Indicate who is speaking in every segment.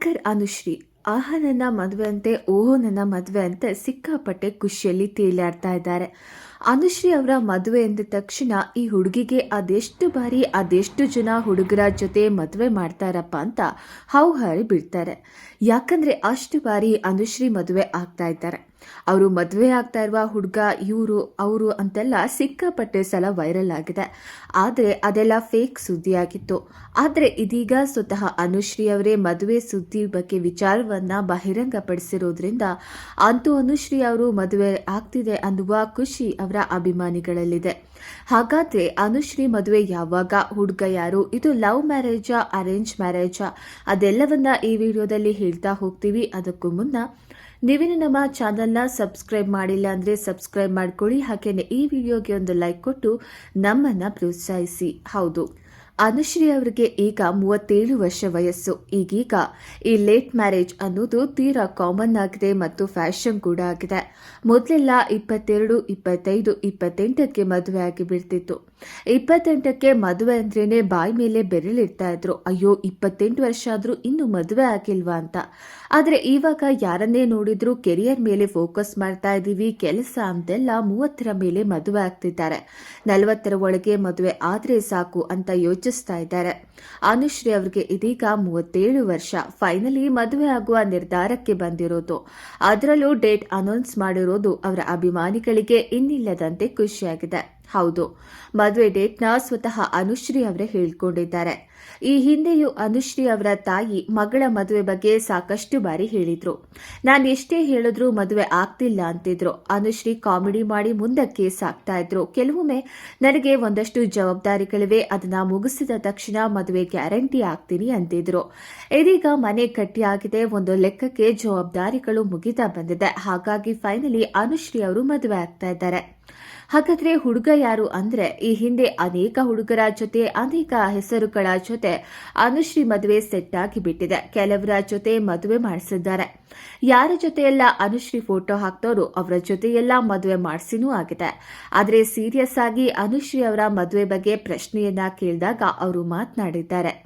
Speaker 1: Anchor Anushree ಆಹಾ ನನ್ನ ಮದುವೆ ಅಂತೆ ಓಹೋ ನನ್ನ ಮದುವೆ ಅಂತ ಸಿಕ್ಕಾಪಟ್ಟೆ ಖುಷಿಯಲ್ಲಿ ತೇಲಾಡ್ತಾ ಇದ್ದಾರೆ. ಅನುಶ್ರೀ ಅವರ ಮದುವೆ ಎಂದ ತಕ್ಷಣ ಈ ಹುಡುಗಿಗೆ ಅದೆಷ್ಟು ಬಾರಿ, ಅದೆಷ್ಟು ಜನ ಹುಡುಗರ ಜೊತೆ ಮದುವೆ ಮಾಡ್ತಾರಪ್ಪ ಅಂತ ಹೌಹಾರಿ ಬಿಡ್ತಾರೆ ಯಾಕಂದ್ರೆ ಅಷ್ಟು ಬಾರಿ ಅನುಶ್ರೀ ಮದುವೆ ಆಗ್ತಾ ಇದ್ದಾರೆ. ಅವರು ಮದುವೆ ಆಗ್ತಾ ಇರುವ ಹುಡುಗ, ಇವರು, ಅವರು ಅಂತೆಲ್ಲ ಸಿಕ್ಕಾಪಟ್ಟೆ ಸಲ ವೈರಲ್ ಆಗಿದೆ. ಆದರೆ ಅದೆಲ್ಲ ಫೇಕ್ ಸುದ್ದಿಯಾಗಿತ್ತು. ಆದರೆ ಇದೀಗ ಸ್ವತಃ ಅನುಶ್ರೀ ಅವರೇ ಮದುವೆ ಸುದ್ದಿ ಬಗ್ಗೆ ವಿಚಾರವನ್ನ ಬಹಿರಂಗಪಡಿಸಿರೋದ್ರಿಂದ ಅಂತೂ ಅನುಶ್ರೀ ಅವರು ಮದುವೆ ಆಗ್ತಿದೆ ಅನ್ನುವ ಖುಷಿ ಅವರ ಅಭಿಮಾನಿಗಳಲ್ಲಿದೆ. ಹಾಗಾದ್ರೆ ಅನುಶ್ರೀ ಮದುವೆ ಯಾವಾಗ? ಹುಡುಗ ಯಾರು? ಇದು ಲವ್ ಮ್ಯಾರೇಜಾ, ಅರೇಂಜ್ ಮ್ಯಾರೇಜಾ? ಅದೆಲ್ಲವನ್ನ ಈ ವಿಡಿಯೋದಲ್ಲಿ ಹೇಳ್ತಾ ಹೋಗ್ತೀವಿ. ಅದಕ್ಕೂ ಮುನ್ನ ನೀವೇನು ನಮ್ಮ ಚಾನಲ್ನ ಸಬ್ಸ್ಕ್ರೈಬ್ ಮಾಡಿಲ್ಲ ಅಂದರೆ ಸಬ್ಸ್ಕ್ರೈಬ್ ಮಾಡ್ಕೊಳ್ಳಿ. ಹಾಗೆಯೇ ಈ ವಿಡಿಯೋಗೆ ಒಂದು ಲೈಕ್ ಕೊಟ್ಟು ನಮ್ಮನ್ನು ಪ್ರೋತ್ಸಾಹಿಸಿ. ಹೌದು. ಅನುಶ್ರೀ ಅವರಿಗೆ ಈಗ ಮೂವತ್ತೇಳು ವರ್ಷ ವಯಸ್ಸು. ಈಗೀಗ ಈ ಲೇಟ್ ಮ್ಯಾರೇಜ್ ಅನ್ನೋದು ತೀರಾ ಕಾಮನ್ ಆಗಿದೆ ಮತ್ತು ಫ್ಯಾಷನ್ ಕೂಡ ಆಗಿದೆ. ಮೊದಲೆಲ್ಲ ಇಪ್ಪತ್ತೆರಡು, ಇಪ್ಪತ್ತೈದು, ಇಪ್ಪತ್ತೆಂಟಕ್ಕೆ ಮದುವೆ ಆಗಿ ಬಿಡ್ತಿತ್ತು. ಇಪ್ಪತ್ತೆಂಟಕ್ಕೆ ಮದುವೆ ಅಂದ್ರೇನೆ ಬಾಯಿ ಮೇಲೆ ಬೆರಳಿರ್ತಾ ಇದ್ರು. ಅಯ್ಯೋ, ಇಪ್ಪತ್ತೆಂಟು ವರ್ಷ ಆದ್ರೂ ಇನ್ನು ಮದುವೆ ಆಗಿಲ್ವಾ ಅಂತ. ಆದ್ರೆ ಇವಾಗ ಯಾರನ್ನೇ ನೋಡಿದ್ರು ಕೆರಿಯರ್ ಮೇಲೆ ಫೋಕಸ್ ಮಾಡ್ತಾ ಇದೀವಿ, ಕೆಲಸ ಅಂತೆಲ್ಲ ಮೂವತ್ತರ ಮೇಲೆ ಮದುವೆ ಆಗ್ತಿದ್ದಾರೆ. ನಲವತ್ತರ ಒಳಗೆ ಮದುವೆ ಆದ್ರೆ ಸಾಕು ಅಂತ ಯೋಚಿಸ್ತಾ ಇದ್ದಾರೆ. ಅನುಶ್ರೀ ಅವರಿಗೆ ಇದೀಗ ಮೂವತ್ತೇಳು ವರ್ಷ. ಫೈನಲಿ ಮದುವೆ ಆಗುವ ನಿರ್ಧಾರಕ್ಕೆ ಬಂದಿರೋದು. ಅದರಲ್ಲೂ ಡೇಟ್ ಅನೌನ್ಸ್ ಮಾಡಿರೋದು ಅವರ ಅಭಿಮಾನಿಗಳಿಗೆ ಇನ್ನಿಲ್ಲದಂತೆ ಖುಷಿಯಾಗಿದೆ. ಹೌದು. ಮದುವೆ ಡೇಟ್ನ ಸ್ವತಃ ಅನುಶ್ರೀ ಅವರೇ ಹೇಳಿಕೊಂಡಿದ್ದಾರೆ. ಈ ಹಿಂದೆಯೂ ಅನುಶ್ರೀ ಅವರ ತಾಯಿ ಮಗಳ ಮದುವೆ ಬಗ್ಗೆ ಸಾಕಷ್ಟು ಬಾರಿ ಹೇಳಿದ್ರು. ನಾನು ಎಷ್ಟೇ ಹೇಳಿದ್ರು ಮದುವೆ ಆಗ್ತಿಲ್ಲ ಅಂತಿದ್ರು. ಅನುಶ್ರೀ ಕಾಮಿಡಿ ಮಾಡಿ ಮುಂದಕ್ಕೆ ಸಾಕ್ತಾ ಇದ್ರು. ಕೆಲವೊಮ್ಮೆ ನನಗೆ ಒಂದಷ್ಟು ಜವಾಬ್ದಾರಿಗಳಿವೆ. ಅದನ್ನ ಮುಗಿಸಿದ ತಕ್ಷಣ ಮದುವೆ ಗ್ಯಾರಂಟಿ ಆಗ್ತೀನಿ ಅಂತಿದ್ರು. ಇದೀಗ ಮನೆ ಕಟ್ಟಿಯಾಗಿದೆ ಒಂದು ಲೆಕ್ಕಕ್ಕೆ ಜವಾಬ್ದಾರಿಗಳು ಮುಗಿತಾ ಬಂದಿದೆ. ಹಾಗಾಗಿ ಫೈನಲಿ ಅನುಶ್ರೀ ಅವರು ಮದುವೆ ಆಗ್ತಾ ಇದ್ದಾರೆ. ಹಾಗಾದ್ರೆ ಹುಡುಗ ಯಾರು ಅಂದ್ರೆ ಈ ಹಿಂದೆ ಅನೇಕ ಹುಡುಗರ ಜೊತೆ ಅನೇಕ ಹೆಸರುಗಳ ಜೊತೆ ಅನುಶ್ರೀ ಮದುವೆ ಸೆಟ್ ಆಗಿ ಬಿಟ್ಟಿದೆ. ಕೆಲವರ ಜೊತೆ ಮದುವೆ ಮಾಡಿಸಿದ್ದಾರೆ. ಯಾರ ಜೊತೆಯೆಲ್ಲ ಅನುಶ್ರೀ ಫೋಟೋ ಹಾಕ್ತವರು ಅವರ ಜೊತೆಯೆಲ್ಲ ಮದುವೆ ಮಾಡಿಸಿನೂ ಆಗಿದೆ. ಆದರೆ ಸೀರಿಯಸ್ ಆಗಿ ಅನುಶ್ರೀ ಅವರ ಮದುವೆ ಬಗ್ಗೆ ಪ್ರಶ್ನೆಯನ್ನ ಕೇಳಿದಾಗ ಅವರು ಮಾತನಾಡಿದ್ದಾರೆ.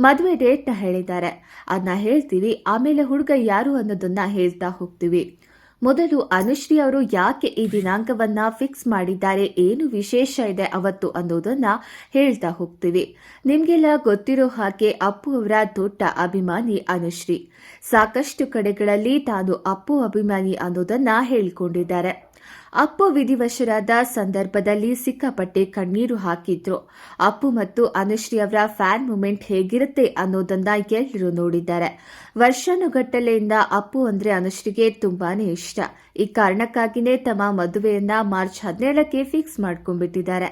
Speaker 1: ಮದುವೆ ಡೇಟ್ನ ಹೇಳಿದ್ದಾರೆ. ಅದನ್ನ ಹೇಳ್ತೀವಿ, ಆಮೇಲೆ ಹುಡುಗ ಯಾರು ಅನ್ನೋದನ್ನ ಹೇಳ್ತಾ ಹೋಗ್ತೀವಿ. ಮೊದಲು ಅನುಶ್ರೀ ಅವರು ಯಾಕೆ ಈ ದಿನಾಂಕವನ್ನ ಫಿಕ್ಸ್ ಮಾಡಿದ್ದಾರೆ, ಏನು ವಿಶೇಷ ಇದೆ ಅವತ್ತು ಅನ್ನೋದನ್ನ ಹೇಳ್ತಾ ಹೋಗ್ತೀವಿ. ನಿಮ್ಗೆಲ್ಲ ಗೊತ್ತಿರೋ ಹಾಗೆ ಅಪ್ಪು ಅವರ ದೊಡ್ಡ ಅಭಿಮಾನಿ ಅನುಶ್ರೀ. ಸಾಕಷ್ಟು ಕಡೆಗಳಲ್ಲಿ ತಾನು ಅಪ್ಪು ಅಭಿಮಾನಿ ಅನ್ನೋದನ್ನ ಹೇಳಿಕೊಂಡಿದ್ದಾರೆ. ಅಪ್ಪು ವಿಧಿವಶರಾದ ಸಂದರ್ಭದಲ್ಲಿ ಸಿಕ್ಕಾಪಟ್ಟೆ ಕಣ್ಣೀರು ಹಾಕಿದ್ರು. ಅಪ್ಪು ಮತ್ತು ಅನುಶ್ರೀ ಅವರ ಫ್ಯಾನ್ ಮೂಮೆಂಟ್ ಹೇಗಿರುತ್ತೆ ಅನ್ನೋದನ್ನ ಎಲ್ಲರೂ ನೋಡಿದ್ದಾರೆ. ವರ್ಷಾನುಗಟ್ಟಲೆಯಿಂದ ಅಪ್ಪು ಅಂದ್ರೆ ಅನುಶ್ರೀಗೆ ತುಂಬಾನೇ ಇಷ್ಟ. ಈ ಕಾರಣಕ್ಕಾಗಿನೇ ತಮ್ಮ ಮದುವೆಯನ್ನ ಮಾರ್ಚ್ ಹದಿನೇಳಕ್ಕೆ ಫಿಕ್ಸ್ ಮಾಡ್ಕೊಂಡ್ಬಿಟ್ಟಿದ್ದಾರೆ.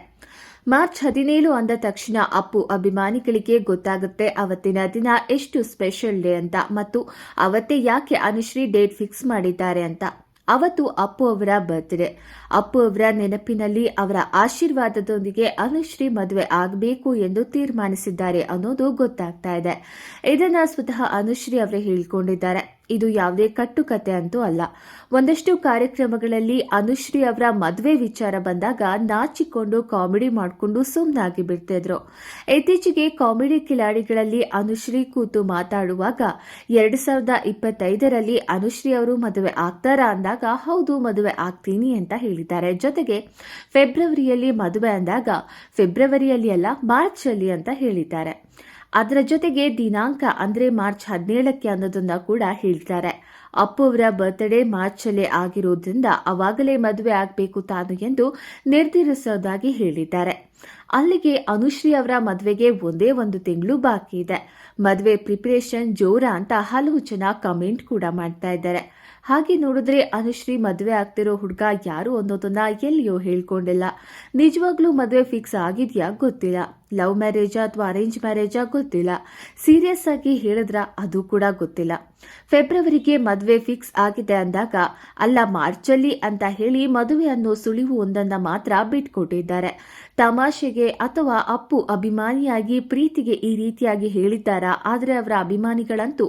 Speaker 1: ಮಾರ್ಚ್ ಹದಿನೇಳು ಅಂದ ತಕ್ಷಣ ಅಪ್ಪು ಅಭಿಮಾನಿಗಳಿಗೆ ಗೊತ್ತಾಗುತ್ತೆ ಅವತ್ತಿನ ದಿನ ಎಷ್ಟು ಸ್ಪೆಷಲ್ ಡೇ ಅಂತ ಮತ್ತು ಅವತ್ತೇ ಯಾಕೆ ಅನುಶ್ರೀ ಡೇಟ್ ಫಿಕ್ಸ್ ಮಾಡಿದ್ದಾರೆ ಅಂತ. ಅವತ್ತು ಅಪ್ಪು ಅವರ ಬರ್ತ್ಡೇ ಅಪ್ಪು ಅವರ ನೆನಪಿನಲ್ಲಿ ಅವರ ಆಶೀರ್ವಾದದೊಂದಿಗೆ ಅನುಶ್ರೀ ಮದುವೆ ಆಗಬೇಕು ಎಂದು ತೀರ್ಮಾನಿಸಿದ್ದಾರೆ ಅನ್ನೋದು ಗೊತ್ತಾಗ್ತಾ ಇದೆ. ಇದನ್ನ ಸ್ವತಃ ಅನುಶ್ರೀ ಅವರೇ ಹೇಳಿಕೊಂಡಿದ್ದಾರೆ. ಇದು ಯಾವುದೇ ಕಟ್ಟುಕತೆ ಅಂತೂ ಅಲ್ಲ. ಒಂದಷ್ಟು ಕಾರ್ಯಕ್ರಮಗಳಲ್ಲಿ ಅನುಶ್ರೀ ಅವರ ಮದುವೆ ವಿಚಾರ ಬಂದಾಗ ನಾಚಿಕೊಂಡು ಕಾಮಿಡಿ ಮಾಡಿಕೊಂಡು ಸುಮ್ಮನಾಗಿ ಬಿಡ್ತಿದ್ರು. ಇತ್ತೀಚೆಗೆ ಕಾಮಿಡಿ ಕಿಲಾಡಿಗಳಲ್ಲಿ ಅನುಶ್ರೀ ಕೂತು ಮಾತಾಡುವಾಗ ಎರಡು ಸಾವಿರದ ಇಪ್ಪತ್ತೈದರಲ್ಲಿ ಅನುಶ್ರೀ ಅವರು ಮದುವೆ ಆಗ್ತಾರಾ ಅಂದಾಗ, ಹೌದು, ಮದುವೆ ಆಗ್ತೀನಿ ಅಂತ ಹೇಳಿದ್ದಾರೆ. ಜೊತೆಗೆ ಫೆಬ್ರವರಿಯಲ್ಲಿ ಮದುವೆ ಅಂದಾಗ, ಫೆಬ್ರವರಿಯಲ್ಲಿ ಅಲ್ಲ ಮಾರ್ಚ್ ಅಲ್ಲಿ ಅಂತ ಹೇಳಿದ್ದಾರೆ. ಅದರ ಜೊತೆಗೆ ದಿನಾಂಕ ಅಂದ್ರೆ ಮಾರ್ಚ್ ಹದಿನೇಳಕ್ಕೆ ಅನ್ನೋದನ್ನ ಕೂಡ ಹೇಳ್ತಾರೆ. ಅಪ್ಪು ಅವರ ಬರ್ತ್ಡೇ ಮಾರ್ಚ್ ಅಲ್ಲೇ ಆಗಿರೋದ್ರಿಂದ ಅವಾಗಲೇ ಮದುವೆ ಆಗಬೇಕು ತಾನು ಎಂದು ನಿರ್ಧರಿಸೋದಾಗಿ ಹೇಳಿದ್ದಾರೆ. ಅಲ್ಲಿಗೆ ಅನುಶ್ರೀ ಅವರ ಮದುವೆಗೆ ಒಂದೇ ಒಂದು ತಿಂಗಳು ಬಾಕಿ ಇದೆ. ಮದುವೆ ಪ್ರಿಪರೇಷನ್ ಜೋರ ಅಂತ ಹಲವು ಜನ ಕಮೆಂಟ್ ಕೂಡ ಮಾಡ್ತಾ ಇದ್ದಾರೆ. ಹಾಗೆ ನೋಡಿದ್ರೆ ಅನುಶ್ರೀ ಮದುವೆ ಆಗ್ತಿರೋ ಹುಡುಗ ಯಾರು ಅನ್ನೋದನ್ನ ಎಲ್ಲಿಯೋ ಹೇಳ್ಕೊಂಡಿಲ್ಲ. ನಿಜವಾಗ್ಲೂ ಮದುವೆ ಫಿಕ್ಸ್ ಆಗಿದ್ಯಾ ಗೊತ್ತಿಲ್ಲ. ಲವ್ ಮ್ಯಾರೇಜಾ ಅಥವಾ ಅರೇಂಜ್ ಮ್ಯಾರೇಜಾ ಗೊತ್ತಿಲ್ಲ. ಸೀರಿಯಸ್ ಆಗಿ ಹೇಳಿದ್ರ ಅದು ಕೂಡ ಗೊತ್ತಿಲ್ಲ. ಫೆಬ್ರವರಿಗೆ ಮದುವೆ ಫಿಕ್ಸ್ ಆಗಿದೆ ಅಂದಾಗ, ಅಲ್ಲ ಮಾರ್ಚಲ್ಲಿ ಅಂತ ಹೇಳಿ ಮದುವೆ ಅನ್ನೋ ಸುಳಿವು ಒಂದನ್ನ ಮಾತ್ರ ಬಿಟ್ಕೊಟ್ಟಿದ್ದಾರೆ. ತಮಾಷೆಗೆ ಅಥವಾ ಅಪ್ಪು ಅಭಿಮಾನಿಯಾಗಿ ಪ್ರೀತಿಗೆ ಈ ರೀತಿಯಾಗಿ ಹೇಳಿದ್ದಾರಾ, ಆದರೆ ಅವರ ಅಭಿಮಾನಿಗಳಂತೂ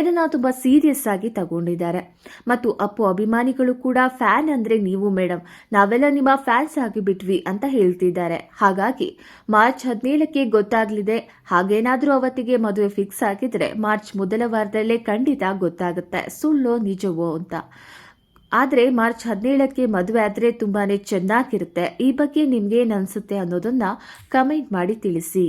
Speaker 1: ಇದನ್ನ ತುಂಬಾ ಸೀರಿಯಸ್ ಆಗಿ ತಗೊಂಡಿದ್ದಾರೆ. ಮತ್ತು ಅಪ್ಪು ಅಭಿಮಾನಿಗಳು ಕೂಡ ಫ್ಯಾನ್ ಅಂದ್ರೆ ನೀವು ಮೇಡಮ್ ನಾವೆಲ್ಲ ನಿಮ್ಮ ಫ್ಯಾನ್ಸ್ ಆಗಿ ಬಿಟ್ವಿ ಅಂತ ಹೇಳ್ತಿದ್ದಾರೆ. ಹಾಗಾಗಿ ಮಾರ್ಚ್ ಹದಿನೇಳಕ್ಕೆ ಗೊತ್ತಾಗಲಿದೆ. ಹಾಗೇನಾದರೂ ಅವತ್ತಿಗೆ ಮದುವೆ ಫಿಕ್ಸ್ ಆಗಿದ್ರೆ ಮಾರ್ಚ್ ಮೊದಲ ವಾರದಲ್ಲೇ ಖಂಡಿತ ಗೊತ್ತಾಗುತ್ತೆ. ಸುಳ್ಳೋ, ನಿಜವೋ ಅಂತ. ಆದರೆ ಮಾರ್ಚ್ ಹದಿನೇಳಕ್ಕೆ ಮದುವೆ ಆದರೆ ತುಂಬಾ ಚೆನ್ನಾಗಿರುತ್ತೆ. ಈ ಬಗ್ಗೆ ನಿಮ್ಗೇನು ಅನಿಸುತ್ತೆ ಅನ್ನೋದನ್ನು ಕಮೆಂಟ್ ಮಾಡಿ ತಿಳಿಸಿ.